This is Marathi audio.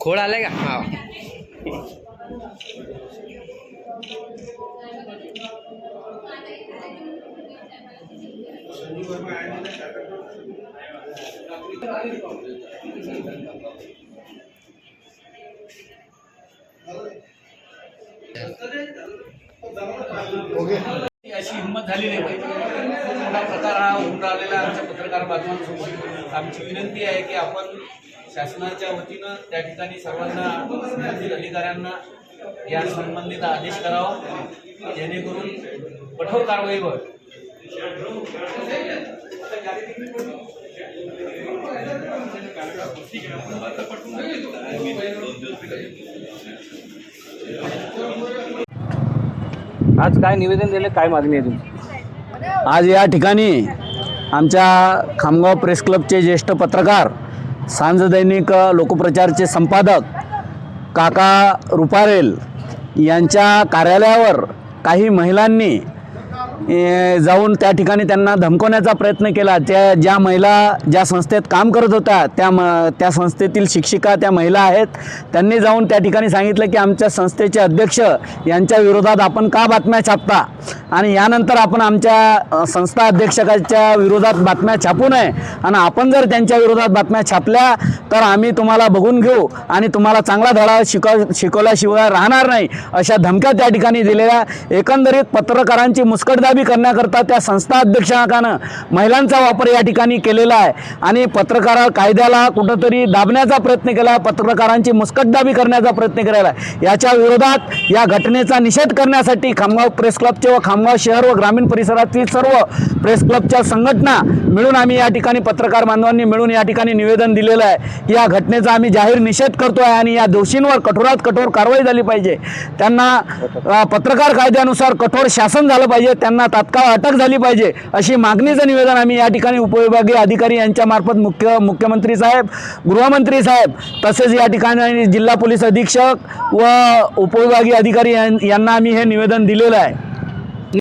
खोड आलाय का हा अशी हिंमत झाली नाही पाहिजे. मोठा प्रकार हा होऊन राहिलेला आमच्या पत्रकार बातम्यांसोबत आमची विनंती आहे की आपण शासनाच्या वतीनं त्या ठिकाणी सर्वांना संबंधित अधिकाऱ्यांना या संबंधित आदेश करावा. जेणेकरून कठोर कारवाईवर आज काय निवेदन दिलं? काय मागणी आहे तुमची? आज या ठिकाणी आमच्या खामगाव प्रेस क्लबचे ज्येष्ठ पत्रकार सांज दैनिक लोकप्रचारचे संपादक काका रुपारेल यांच्या कार्यालयावर काही महिलांनी जाऊन त्या ठिकाणी त्यांना धमकवण्याचा प्रयत्न केला. त्या ज्या महिला ज्या संस्थेत काम करत होत्या त्या म त्या संस्थेतील शिक्षिका त्या महिला आहेत त्यांनी जाऊन त्या ठिकाणी सांगितलं की आमच्या संस्थेचे अध्यक्ष यांच्या विरोधात आपण का बातम्या छापता? आणि यानंतर आपण आमच्या संस्था अध्यक्षकाच्या विरोधात बातम्या छापू नये. आणि आपण जर त्यांच्या विरोधात बातम्या छापल्या तर आम्ही तुम्हाला बघून घेऊ आणि तुम्हाला चांगला धडा शिकव शिकवल्याशिवाय राहणार नाही अशा धमक्या त्या ठिकाणी दिलेल्या. एकंदरीत पत्रकारांची मुस्कट मुस्कटदाबी करण्याकरता त्या संस्था अध्यक्षांकानं महिलांचा वापर या ठिकाणी केलेला आहे. आणि पत्रकार कायद्याला कुठंतरी दाबण्याचा प्रयत्न केला आहे पत्रकारांची मुस्कटदाबी करण्याचा प्रयत्न केलेला आहे. याच्या विरोधात या घटनेचा निषेध करण्यासाठी खामगाव प्रेस क्लबचे व खामगाव शहर व ग्रामीण परिसरातील सर्व प्रेस क्लबच्या संघटना मिळून आम्ही या ठिकाणी पत्रकार बांधवांनी मिळून या ठिकाणी निवेदन दिलेलं आहे. की या घटनेचा आम्ही जाहीर निषेध करतो आहे आणि या दोषींवर कठोरात कठोर कारवाई झाली पाहिजे. त्यांना पत्रकार कायद्यानुसार कठोर शासन झालं पाहिजे. त्यांना तात्काळ अटक झाली पाहिजे अशी मागणीचं निवेदन आम्ही या ठिकाणी उपविभागीय अधिकारी यांच्या मार्फत मुख्य मुख्यमंत्री साहेब गृहमंत्री साहेब तसेच या ठिकाणी जिल्हा पोलीस अधीक्षक व उपविभागीय अधिकारी यांना आम्ही हे निवेदन दिलेलं आहे.